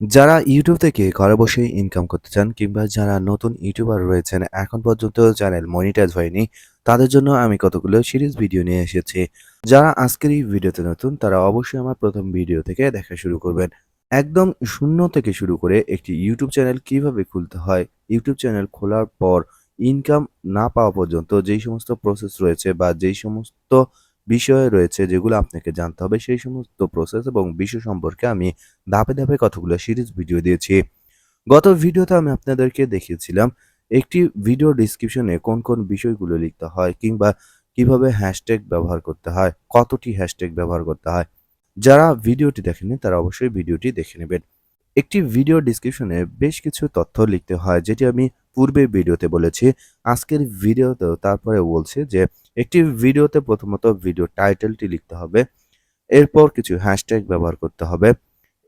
যারা ইউটিউব থেকে ঘরে বসে ইনকাম করতে চান কিংবা যারা নতুন ইউটিউবার রয়েছেন, এখন পর্যন্ত চ্যানেল মনিটাইজ হয়নি, তাদের জন্য আমি কতগুলো সিরিজ ভিডিও নিয়ে এসেছি। যারা আজকের এই ভিডিওতে নতুন, তারা অবশ্যই আমার প্রথম ভিডিও থেকে দেখা শুরু করবেন। একদম শূন্য থেকে শুরু করে একটি ইউটিউব চ্যানেল কীভাবে খুলতে হয় ইউটিউব চ্যানেল খোলার পর ইনকাম না পাওয়া পর্যন্ত যেই সমস্ত প্রসেস রয়েছে বা যেই সমস্ত বিষয় রয়েছে যেগুলো আপনাকে জানতে হবে। সেই সমস্ত প্রসেস এবং বিষয় সম্পর্কে আমি ধাপে ধাপে কতগুলো সিরিজ ভিডিও দিয়েছি। গত ভিডিওতে আমি আপনাদেরকে দেখিয়েছিলাম একটি ভিডিও ডিসক্রিপশনে কোন কোন বিষয়গুলো লিখতে হয় কিংবা কীভাবে হ্যাশট্যাগ ব্যবহার করতে হয়, কতটি হ্যাশট্যাগ ব্যবহার করতে হয়। যারা ভিডিওটি দেখেনি তারা অবশ্যই ভিডিওটি দেখে নেবেন। একটি ভিডিও ডিসক্রিপশনে বেশ কিছু তথ্য লিখতে হয় যেটি আমি পূর্বে ভিডিওতে বলেছি। আজকের ভিডিওতেও তারপরে বলছে যে একটি ভিডিওতে প্রথমত ভিডিও টাইটেলটি লিখতে হবে, এরপর কিছু হ্যাশট্যাগ ব্যবহার করতে হবে,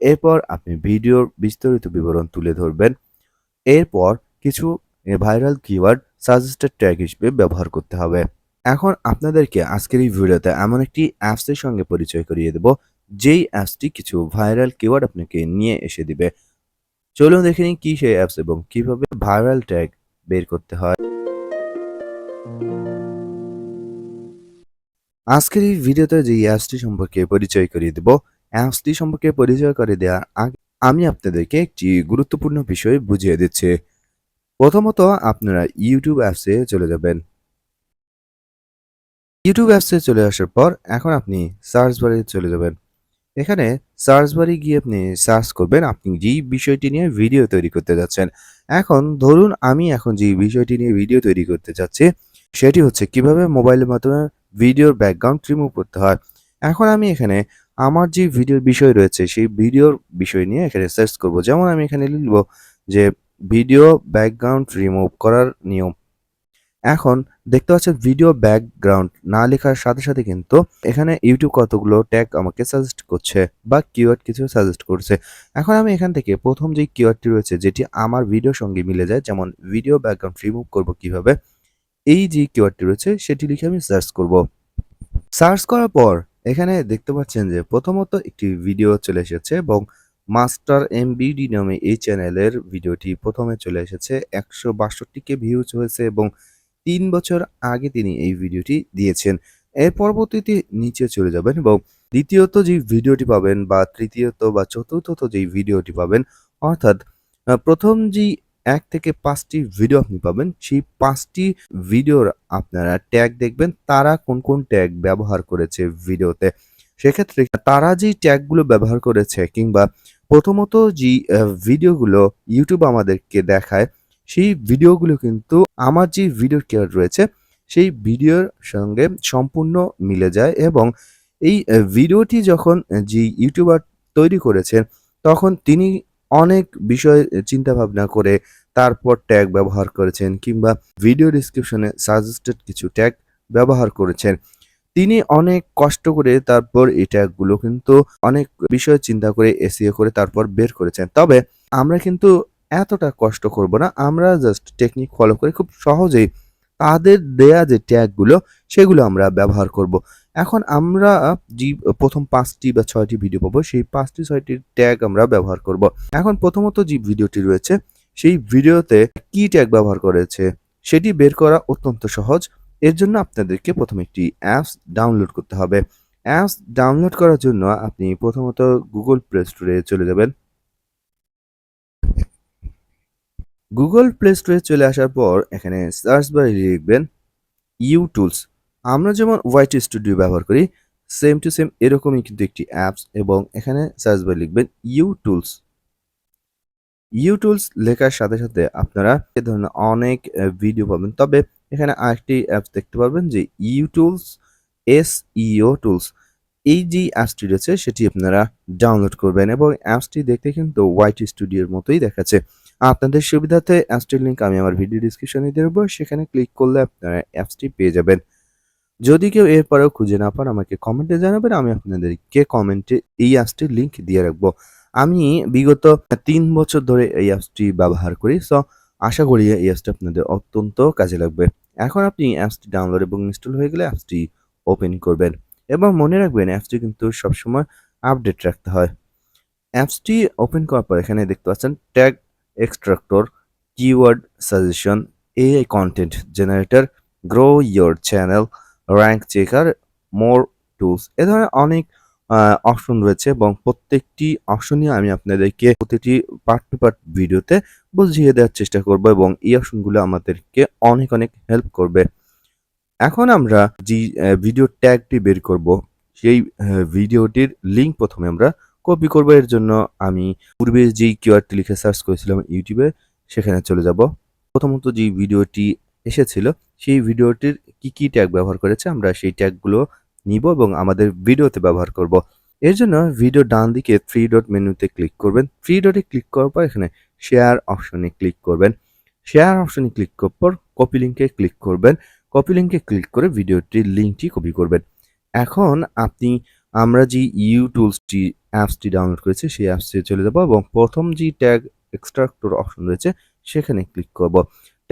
এরপর আপনি ভিডিওর বিস্তারিত বিবরণ তুলে ধরবেন, এরপর কিছু ভাইরাল কিওয়ার্ড সাজেস্টেড ট্যাগ হিসেবে ব্যবহার করতে হবে। এখন আপনাদেরকে আজকের এই ভিডিওতে এমন একটি অ্যাপসের সঙ্গে পরিচয় করিয়ে দেব, যেই অ্যাপসটি কিছু ভাইরাল কিওয়ার্ড আপনাকে নিয়ে এসে দিবে। চলুন দেখে নিন কী সেই অ্যাপস এবং কীভাবে ভাইরাল ট্যাগ বের করতে হয়। আজকের এই ভিডিওতে যে অ্যাপসটি সম্পর্কে পরিচয় করিয়ে দেব অ্যাপসটি সম্পর্কে পরিচয় করে দেওয়ার আগে আমি আপনাদেরকে একটি গুরুত্বপূর্ণ বিষয় বুঝিয়ে দিচ্ছি। প্রথমত আপনারা ইউটিউব অ্যাপসে চলে যাবেন। ইউটিউব অ্যাপসে চলে আসার পর এখন আপনি সার্চ বারে চলে যাবেন। এখানে সার্চ বারে গিয়ে আপনি সার্চ করবেন, আপনি যেই বিষয়টি নিয়ে ভিডিও তৈরি করতে যাচ্ছেন। এখন ধরুন আমি এখন যে বিষয়টি নিয়ে ভিডিও তৈরি করতে যাচ্ছি, সেটি হচ্ছে কীভাবে মোবাইলের মাধ্যমে ভিডিওর ব্যাকগ্রাউন্ড রিমুভ করতে হয়। এখন আমি এখানে আমার যে ভিডিওর বিষয় রয়েছে, সেই ভিডিওর বিষয় নিয়ে এখানে সার্চ করব। যেমন আমি এখানে লিখব যে ভিডিও ব্যাকগ্রাউন্ড রিমুভ করার নিয়ম। এখন দেখতে পাচ্ছেন ভিডিও ব্যাকগ্রাউন্ড না লেখার সাথে সাথে কিন্তু এখানে ইউটিউব কতগুলো ট্যাগ আমাকে সাজেস্ট করছে বা কিওয়ার্ড কিছু সাজেস্ট করছে। এখন আমি এখান থেকে প্রথম যে কিওয়ার্ডটি রয়েছে, যেটি আমার ভিডিওর সঙ্গে মিলে যায়, যেমন ভিডিও ব্যাকগ্রাউন্ড রিমুভ করব কীভাবে এই যে কিওয়ার্ডটি রয়েছে, সেটি লিখে আমি সার্চ করব। সার্চ করার পর এখানে দেখতে পাচ্ছেন যে প্রথমত একটি ভিডিও চলে এসেছে এবং মাস্টার এমবিডি নামে এই চ্যানেলের ভিডিওটি প্রথমে চলে এসেছে। একশো বাষট্টিকে ভিউজ হয়েছে এবং তিন বছর আগে তিনি এই ভিডিওটি দিয়েছেন। এর পরবর্তীতে নিচে চলে যাবেন এবং দ্বিতীয়ত যে ভিডিওটি পাবেন বা তৃতীয়ত বা চতুর্থত যেই ভিডিওটি পাবেন, অর্থাৎ প্রথম যে এক থেকে পাঁচটি ভিডিও আপনি পাবেন। সেই পাঁচটি ভিডিওর আপনারা ট্যাগ দেখবেন, তারা কোন কোন ট্যাগ ব্যবহার করেছে ভিডিওতে সেক্ষেত্রে তারা যেই ট্যাগগুলো ব্যবহার করেছে কিংবা প্রথমত যে ভিডিওগুলো ইউটিউব আমাদেরকে দেখায়, সেই ভিডিওগুলো কিন্তু আমার যে ভিডিও কেয়ার রয়েছে, সেই ভিডিওর সঙ্গে সম্পূর্ণ মিলে যায় এবং এই ভিডিওটি যখন যে ইউটিউবার তৈরি করেছেন তখন তিনি অনেক বিষয় চিন্তা ভাবনা করে তারপর ট্যাগ ব্যবহার করেছেন কিংবা ভিডিও ডিসক্রিপশনে সাজেস্টেড কিছু ট্যাগ ব্যবহার করেছেন। তিনি অনেক কষ্ট করে তারপর এই ট্যাগগুলো কিন্তু অনেক বিষয় চিন্তা করে এসিও করে তারপর বের করেছেন। তবে আমরা কিন্তু এতটা কষ্ট করব না, আমরা জাস্ট টেকনিক ফলো করে খুব সহজেই তাদের দেয়া যে ট্যাগগুলো সেগুলো আমরা ব্যবহার করব। এখন আমরা যে প্রথম পাঁচটি বা ছয়টি ভিডিও পাবো, সেই পাঁচটি, ছয়টি ট্যাগ আমরা ব্যবহার করব। এখন প্রথমত যে ভিডিওটি রয়েছে, সেই ভিডিওতে কি ট্যাগ ব্যবহার করেছে, সেটি বের করা অত্যন্ত সহজ। এর জন্য আপনাদেরকে প্রথমে একটি অ্যাপস ডাউনলোড করতে হবে। অ্যাপস ডাউনলোড করার জন্য আপনি প্রথমত গুগল প্লে স্টোরে চলে যাবেন। গুগল প্লে স্টোরে চলে আসার পর এখানে সার্চ বারে লিখবেন ইউ টুলস আমরা যেমন হোয়াইট স্টুডিও ব্যবহার করি সেম টু সেম এরকমই কিন্তু একটি অ্যাপস এবং এখানে সার্চ বারে লিখবেন ইউ টুলস ইউ টুলস লেখার সাথে সাথে আপনারা এ ধরনের অনেক ভিডিও পাবেন। তবে এখানে আরেকটি অ্যাপস দেখতে পারবেন যে U tools S E O tools এই যে অ্যাপসটি রয়েছে, সেটি আপনারা ডাউনলোড করবেন এবং অ্যাপসটি দেখতে কিন্তু হোয়াইট স্টুডিওর মতোই দেখাচ্ছে। আপনাদের সুবিধাতে অ্যাপসটির লিঙ্ক আমি আমার ভিডিও ডিসক্রিপশনে দেবো সেখানে ক্লিক করলে আপনারা অ্যাপসটি পেয়ে যাবেন। যদি কেউ এরপরেও খুঁজে না পান, আমাকে কমেন্টে জানাবেন। আমি আপনাদেরকে কমেন্টে এই অ্যাপসটির লিঙ্ক দিয়ে রাখব। আমি বিগত তিন বছর ধরে এই অ্যাপসটি ব্যবহার করি সো আশা করি এই অ্যাপসটি আপনাদের অত্যন্ত কাজে লাগবে। এখন আপনি অ্যাপসটি ডাউনলোড এবং ইনস্টল হয়ে গেলে অ্যাপসটি ওপেন করবেন এবং মনে রাখবেন অ্যাপসটি কিন্তু সবসময় আপডেট রাখতে হয়। অ্যাপসটি ওপেন করার পর এখানে দেখতে পাচ্ছেন tag extractor keyword suggestion AI content generator grow your channel rank checker more tools এ ধরনের অনেক অপশন রয়েছে এবং প্রত্যেকটি অপশনই আমি আপনাদেরকে প্রতিটি পার্ট টু পার্ট ভিডিওতে বুঝিয়ে দেওয়ার চেষ্টা করব এবং এই অপশনগুলো আমাদেরকে অনেক অনেক হেল্প করবে। এখন আমরা যে ভিডিও ট্যাগটি বের করব, সেই ভিডিওটির লিঙ্ক প্রথমে আমরা কপি করব। এর জন্য আমি পূর্বে যেই কিওয়ার্ডটি লিখে সার্চ করেছিলাম ইউটিউবে সেখানে চলে যাব। প্রথমত যে ভিডিওটি এসেছিল, সেই ভিডিওটির কি কি ট্যাগ ব্যবহার করেছে আমরা সেই ট্যাগগুলো নিব এবং আমাদের ভিডিওতে ব্যবহার করব। এর জন্য ভিডিও ডান দিকে থ্রি ডট মেনুতে ক্লিক করবেন। থ্রি ডটে ক্লিক করার পর এখানে শেয়ার অপশনে ক্লিক করবেন। শেয়ার অপশনে ক্লিক করার পর কপি লিঙ্কে ক্লিক করবেন। কপি লিঙ্কে ক্লিক করে ভিডিওটির লিঙ্কটি কপি করবেন। এখন আপনি আমরা যে ইউ টুলসটি অ্যাপসটি ডাউনলোড করেছি সেই অ্যাপসে চলে যাব এবং প্রথম যে ট্যাগ এক্সট্রাক্টর অপশন রয়েছে সেখানে ক্লিক করব।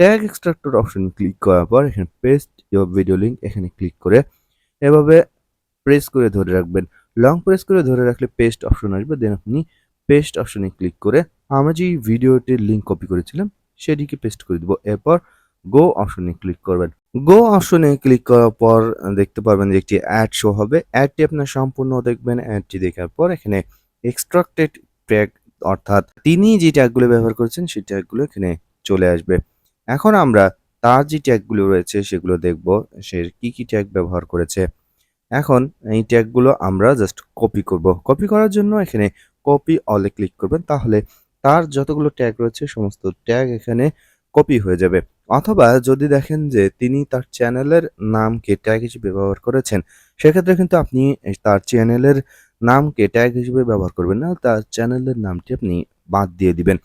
ট্যাগ এক্সট্রাক্টর অপশন ক্লিক করার পর এখানে পেস্ট ইউর ভিডিও লিঙ্ক এখানে ক্লিক করে এভাবে প্রেস করে ধরে রাখবেন। লং প্রেস করে ধরে রাখলে পেস্ট অপশন আসবে। দেন আপনি পেস্ট অপশনে ক্লিক করে আমরা যে ভিডিওটির লিঙ্ক কপি করেছিলাম, সেটিকে পেস্ট করে দেবো। এরপর গো অপশনে ক্লিক করবেন। গো অপশনে ক্লিক করার পর দেখতে পারবেন যে একটি অ্যাড শো হবে। অ্যাডটি আপনার সম্পূর্ণ দেখবেন। অ্যাডটি দেখার পর এখানে এক্সট্রাক্টেড ট্যাগ অর্থাৎ তিনি যে ট্যাগগুলো ব্যবহার করেছেন, সেই ট্যাগগুলো এখানে চলে আসবে। এখন আমরা তার যে ট্যাগগুলো রয়েছে সেগুলো দেখব, সে কি কি ট্যাগ ব্যবহার করেছে। এখন এই ট্যাগগুলো আমরা জাস্ট কপি করব। কপি করার জন্য এখানে কপি অলে ক্লিক করবেন, তাহলে তার যতগুলো ট্যাগ রয়েছে সমস্ত ট্যাগ এখানে কপি হয়ে যাবে। অথবা যদি দেখেন যে তিনি তার চ্যানেলের নামকে ট্যাগ হিসেবে ব্যবহার করেছেন, সেক্ষেত্রে কিন্তু আপনি তার চ্যানেলের নামকে ট্যাগ হিসেবে ব্যবহার করবেন না, তার চ্যানেলের নামটি আপনি বাদ দিয়ে দিবেন।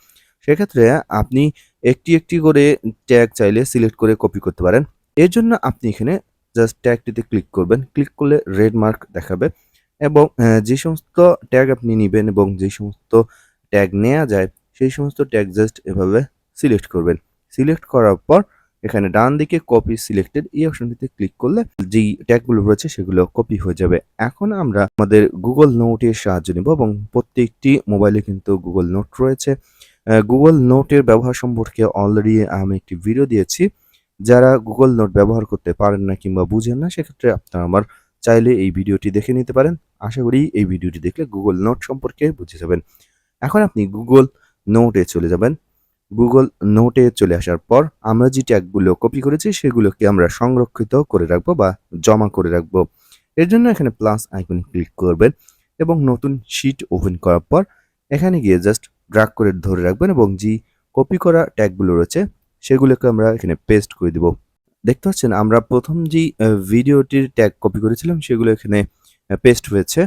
সেক্ষেত্রে আপনি একটি একটি করে ট্যাগ চাইলে সিলেক্ট করে কপি করতে পারেন। এর জন্য আপনি এখানে জাস্ট ট্যাগটিতে ক্লিক করবেন। ক্লিক করলে রেড মার্ক দেখাবে এবং যে সমস্ত ট্যাগ আপনি নেবেন এবং যে সমস্ত ট্যাগ নেওয়া যায়, সেই সমস্ত ট্যাগ জাস্ট এভাবে সিলেক্ট করবেন। সিলেক্ট করার পর এখানে ডান দিকে কপি সিলেক্টেড এই অপশনটিতে ক্লিক করলে যেই ট্যাগগুলো রয়েছে সেগুলো কপি হয়ে যাবে। এখন আমরা আমাদের গুগল নোটের সাহায্য নেব এবং প্রত্যেকটি মোবাইলে কিন্তু গুগল নোট রয়েছে। গুগল নোটের ব্যবহার সম্পর্কে অলরেডি আমি একটি ভিডিও দিয়েছি। যারা গুগল নোট ব্যবহার করতে পারেন না কিংবা বুঝেন না, সেক্ষেত্রে আপনারা আমার চাইলে এই ভিডিওটি দেখে নিতে পারেন। আশা করি এই ভিডিওটি দেখলে গুগল নোট সম্পর্কে বুঝে যাবেন। এখন আপনি গুগল নোটে চলে যাবেন। গুগল নোটে চলে আসার পর আমরা যে ট্যাগগুলো কপি করেছি, সেগুলোকে আমরা সংরক্ষিত করে রাখব বা জমা করে রাখব। এর জন্য এখানে প্লাস আইকনে ক্লিক করবেন এবং নতুন শিট ওপেন করার পর এখানে গিয়ে জাস্ট ড্রাগ করে ধরে রাখবেন এবং যে কপি করা ট্যাগগুলো রয়েছে, সেগুলোকে আমরা এখানে পেস্ট করে দিব। দেখতে পাচ্ছেন, আমরা প্রথম যে ভিডিওটির ট্যাগ কপি করেছিলাম, সেগুলো এখানে পেস্ট হয়েছে।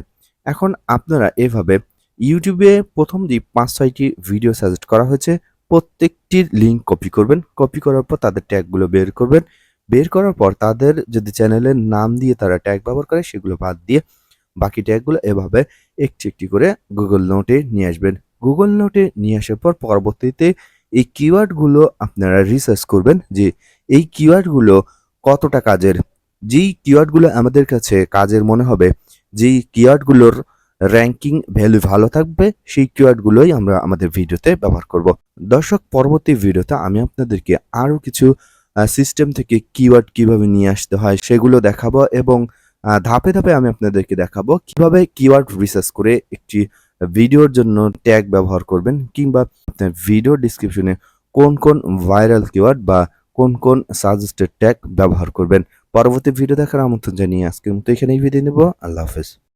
এখন আপনারা এভাবে ইউটিউবে প্রথম যে পাঁচ, ছয়টি ভিডিও সাজেস্ট করা হয়েছে, প্রত্যেকটির লিঙ্ক কপি করবেন। কপি করার পর তাদের ট্যাগগুলো বের করবেন। বের করার পর তাদের যদি চ্যানেলের নাম দিয়ে তারা ট্যাগ ব্যবহার করে, সেগুলো বাদ দিয়ে বাকি ট্যাগগুলো এভাবে একটি একটি করে গুগল নোটে নিয়ে আসবেন। গুগল নোটে নিয়ে আসার পর পরবর্তীতে এই কিওয়ার্ডগুলো আপনারা রিসার্চ করবেন যে এই কিওয়ার্ডগুলো কতটা কাজের? যেই কিওয়ার্ডগুলো আমাদের কাছে কাজের মনে হবে, যেই কিওয়ার্ডগুলোর র্যাঙ্কিং ভ্যালু ভালো থাকবে, সেই কিওয়ার্ডগুলোই আমরা আমাদের ভিডিওতে ব্যবহার করব। দর্শক, পরবর্তী ভিডিওতে আমি আপনাদেরকে আরও কিছু সিস্টেম থেকে কিওয়ার্ড কীভাবে নিয়ে আসতে হয় সেগুলো দেখাবো এবং ধাপে ধাপে আমি আপনাদেরকে দেখাবো কীভাবে কিওয়ার্ড রিসার্চ করে একটি ভিডিওর জন্য ট্যাগ ব্যবহার করবেন কিংবা আপনার ভিডিও ডিসক্রিপশনে কোন কোন ভাইরাল কিওয়ার্ড বা কোন কোন সাজেস্টেড ট্যাগ ব্যবহার করবেন। পরবর্তী ভিডিও দেখার আমন্ত্রণ জানিয়ে আজকের মতো এখানেই ভিডিও নেব। আল্লাহ হাফেজ।